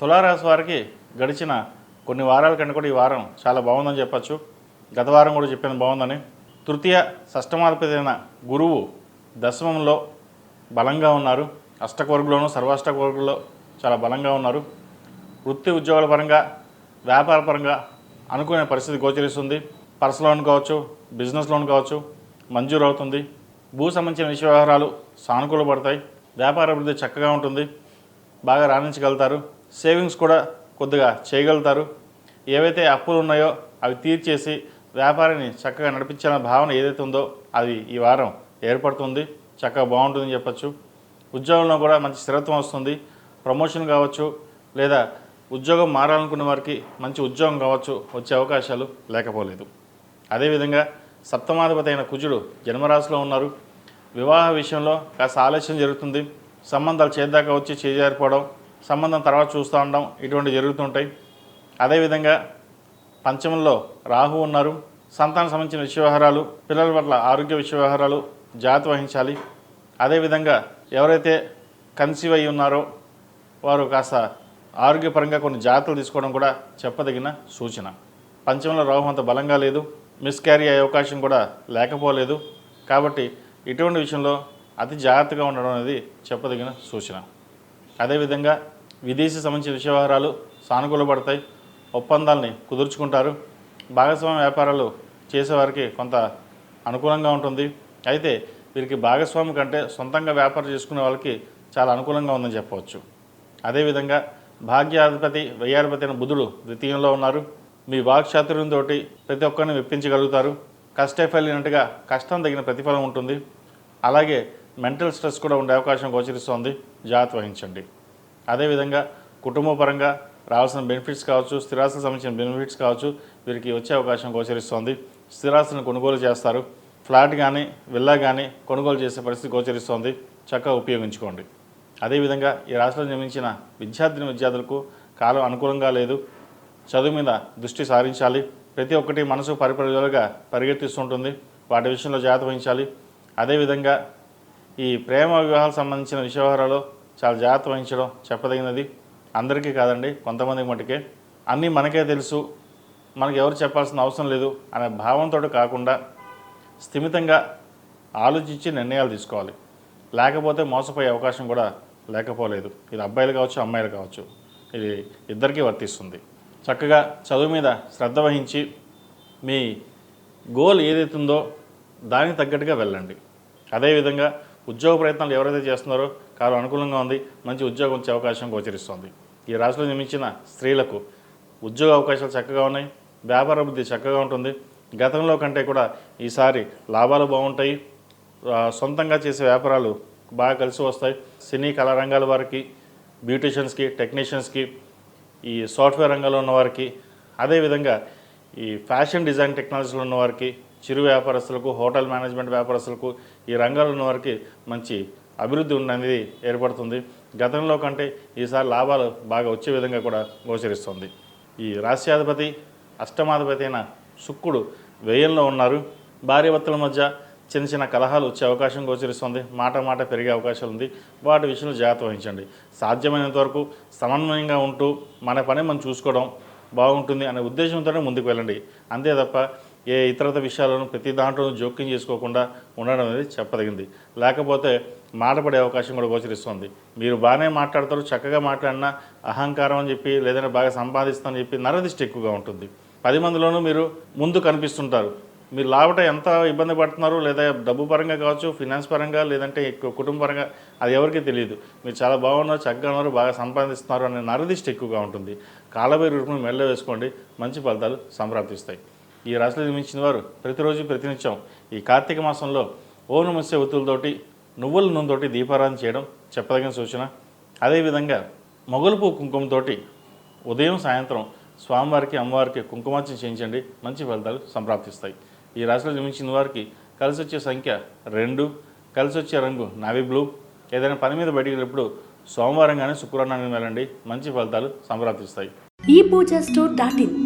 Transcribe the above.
తులారాశి వారికి గడిచిన కొన్ని వారాల కంటే కూడా ఈ వారం చాలా బాగుందని చెప్పచ్చు. గత వారం కూడా చెప్పింది బాగుందని. తృతీయ షష్టమాధిపతైన గురువు దశమంలో బలంగా ఉన్నారు. అష్టకవర్గులోను సర్వాష్టకవర్గుల్లో చాలా బలంగా ఉన్నారు. వృత్తి ఉద్యోగాల పరంగా వ్యాపార పరంగా అనుకునే పరిస్థితి గోచరిస్తుంది. పర్సనల్ లోన్ కావచ్చు బిజినెస్ లోన్ కావచ్చు మంజూరు అవుతుంది. భూ సంబంధించిన విషయ వ్యవహారాలు సానుకూల పడతాయి. వ్యాపార అభివృద్ధి చక్కగా ఉంటుంది. బాగా రాణించగలుగుతారు. సేవింగ్స్ కూడా కొద్దిగా చేయగలుగుతారు. ఏవైతే అప్పులు ఉన్నాయో అవి తీర్చేసి వ్యాపారాన్ని చక్కగా నడిపించాలన్న భావన ఏదైతే ఉందో అది ఈ వారం ఏర్పడుతుంది. చక్కగా బాగుంటుందని చెప్పచ్చు. ఉద్యోగంలో కూడా మంచి స్థిరత్వం వస్తుంది. ప్రమోషన్ కావచ్చు లేదా ఉద్యోగం మారాలనుకున్న వారికి మంచి ఉద్యోగం కావచ్చు వచ్చే అవకాశాలు లేకపోలేదు. అదేవిధంగా సప్తమాధిపతి అయిన కుజుడు జన్మరాశిలో ఉన్నారు. వివాహ విషయంలో కాస్త ఆలస్యం జరుగుతుంది. సంబంధాలు చేద్దాకా వచ్చి చేజారిపోవడం సంబంధం తర్వాత చూస్తూ ఉండడం ఇటువంటి జరుగుతుంటాయి. అదేవిధంగా పంచమంలో రాహు ఉన్నారు. సంతానం సంబంధించిన విషయ వ్యవహారాలు పిల్లల పట్ల ఆరోగ్య విషయ వ్యవహారాలు జాగ్రత్త వహించాలి. అదేవిధంగా ఎవరైతే కన్సీవ్ అయి ఉన్నారో వారు కాస్త ఆరోగ్యపరంగా కొన్ని జాగ్రత్తలు తీసుకోవడం కూడా చెప్పదగిన సూచన. పంచమంలో రాహు అంత బలంగా లేదు. మిస్క్యారీ అయ్యే అవకాశం కూడా లేకపోలేదు. కాబట్టి ఇటువంటి విషయంలో అతి జాగ్రత్తగా ఉండడం అనేది చెప్పదగిన సూచన. అదేవిధంగా విదేశీ సంబంధించిన విషయ వ్యవహారాలు సానుకూలపడతాయి. ఒప్పందాలని కుదుర్చుకుంటారు. భాగస్వామ్య వ్యాపారాలు చేసేవారికి కొంత అనుకూలంగా ఉంటుంది. అయితే వీరికి భాగస్వామి కంటే సొంతంగా వ్యాపారం చేసుకునే వాళ్ళకి చాలా అనుకూలంగా ఉందని చెప్పవచ్చు. అదేవిధంగా భాగ్యాధిపతి వ్యయాధిపతి అయిన బుధుడు ద్వితీయంలో ఉన్నారు. మీ వాక్చాతుర్యంతో ప్రతి ఒక్కరిని మెప్పించగలుగుతారు. కష్టఫలినట్టుగా కష్టం తగిన ప్రతిఫలం ఉంటుంది. అలాగే మెంటల్ స్ట్రెస్ కూడా ఉండే అవకాశం గోచరిస్తోంది. జాగ్రత్త వహించండి. అదేవిధంగా కుటుంబ పరంగా రావాల్సిన బెనిఫిట్స్ కావచ్చు స్థిరాస్తులకు సంబంధించిన బెనిఫిట్స్ కావచ్చు వీరికి వచ్చే అవకాశం గోచరిస్తోంది. స్థిరాస్తులను కొనుగోలు చేస్తారు. ఫ్లాట్ కానీ విల్లా కానీ కొనుగోలు చేసే పరిస్థితి గోచరిస్తోంది. చక్కగా ఉపయోగించుకోండి. అదేవిధంగా ఈ రాష్ట్రంలో జన్మించిన విద్యార్థిని విద్యార్థులకు కాలం అనుకూలంగా లేదు. చదువు మీద దృష్టి సారించాలి. ప్రతి ఒక్కటి మనసు పరిపరిలుగా పరిగెత్తిస్తుంటుంది. వాటి విషయంలో జాగ్రత్త వహించాలి. అదేవిధంగా ఈ ప్రేమ వివాహాలకు సంబంధించిన విషయవహారాలు చాలా జాగ్రత్త వహించడం చెప్పదగినది. అందరికీ కాదండి కొంతమందికి మటుకే. అన్నీ మనకే తెలుసు మనకు ఎవరు చెప్పాల్సిన అవసరం లేదు అనే భావంతో కాకుండా స్థిమితంగా ఆలోచించి నిర్ణయాలు తీసుకోవాలి. లేకపోతే మోసపోయే అవకాశం కూడా లేకపోలేదు. ఇది అబ్బాయిలు కావచ్చు అమ్మాయిలు కావచ్చు. ఇది ఇద్దరికీ వర్తిస్తుంది. చక్కగా చదువు మీద శ్రద్ధ వహించి మీ గోల్ ఏదైతుందో దానికి తగ్గట్టుగా వెళ్ళండి. అదేవిధంగా ఉద్యోగ ప్రయత్నాలు ఎవరైతే చేస్తున్నారో కాలం అనుకూలంగా ఉంది మంచి ఉద్యోగం వచ్చే అవకాశం గోచరిస్తుంది. ఈ రాశిలో నిర్మించిన స్త్రీలకు ఉద్యోగ అవకాశాలు చక్కగా ఉన్నాయి వ్యాపార అభివృద్ధి చక్కగా ఉంటుంది. గతంలో కంటే కూడా ఈసారి లాభాలు బాగుంటాయి. సొంతంగా చేసే వ్యాపారాలు బాగా కలిసి వస్తాయి. సినీ కళా రంగాల వారికి బ్యూటీషియన్స్కి టెక్నీషియన్స్కి ఈ సాఫ్ట్వేర్ రంగంలో ఉన్న వారికి అదేవిధంగా ఈ ఫ్యాషన్ డిజైన్ టెక్నాలజీలో ఉన్న వారికి చిరు వ్యాపారస్తులకు హోటల్ మేనేజ్మెంట్ వ్యాపారస్తులకు ఈ రంగాల్లో ఉన్న వారికి మంచి అభివృద్ధి ఉన్నది ఏర్పడుతుంది. గతంలో కంటే ఈసారి లాభాలు బాగా వచ్చే విధంగా కూడా గోచరిస్తుంది. ఈ రాశ్యాధిపతి అష్టమాధిపతి అయిన శుక్రుడు వ్యయంలో ఉన్నారు. భార్యభర్తల మధ్య చిన్న చిన్న కలహాలు వచ్చే అవకాశం గోచరిస్తుంది. మాట మాట పెరిగే అవకాశం ఉంది. వాటి విషయంలో జాగ్రత్త వహించండి. సాధ్యమైనంత వరకు సమన్వయంగా ఉంటూ మన పని మనం చూసుకోవడం బాగుంటుంది అనే ఉద్దేశంతోనే ముందుకు వెళ్ళండి. అంతే తప్ప ఏ ఇతరత విషయాలను ప్రతి దాంట్లోనూ జోక్యం చేసుకోకుండా ఉండడం అనేది చెప్పదగింది. లేకపోతే మాట పడే అవకాశం కూడా గోచరిస్తుంది. మీరు బాగానే మాట్లాడతారు చక్కగా మాట్లాడినా అహంకారం అని చెప్పి లేదంటే బాగా సంపాదిస్తామని చెప్పి నరదిష్టి ఎక్కువగా ఉంటుంది. పది మందిలోనూ మీరు ముందు కనిపిస్తుంటారు. మీరు లావట ఎంత ఇబ్బంది పడుతున్నారు లేదా డబ్బు పరంగా కావచ్చు ఫినాన్స్ పరంగా లేదంటే ఎక్కువ కుటుంబ పరంగా అది ఎవరికీ తెలియదు. మీరు చాలా బాగున్నారు చక్కగా ఉన్నారు బాగా సంపాదిస్తున్నారు అనే నరదిష్టి ఎక్కువగా ఉంటుంది. కాలబేరు రూపంలో మెల్ల వేసుకోండి మంచి ఫలితాలు సంప్రాప్తిస్తాయి. ఈ రాశిలో నిర్మించిన వారు ప్రతిరోజు ప్రతినిత్యం ఈ కార్తీక మాసంలో ఓ నమస్య ఒత్తులతోటి నువ్వుల నూనెతోటి దీపారాధన చేయడం చెప్పదగిన సూచన. అదేవిధంగా మొగలుపు కుంకుమతోటి ఉదయం సాయంత్రం స్వామివారికి అమ్మవారికి కుంకుమార్చన చేయించండి. మంచి ఫలితాలు సంప్రాప్తిస్తాయి. ఈ రాశిలో జన్మించిన వారికి కలిసి వచ్చే సంఖ్య రెండు. కలిసి వచ్చే రంగు నావీ బ్లూ. ఏదైనా పని మీద బయటికి వెళ్ళినప్పుడు సోమవారం కానీ శుక్రవారం వెళ్ళండి. మంచి ఫలితాలు సంప్రాప్తిస్తాయి. ఈ పూజా స్టోర్ డాట్ ఇన్.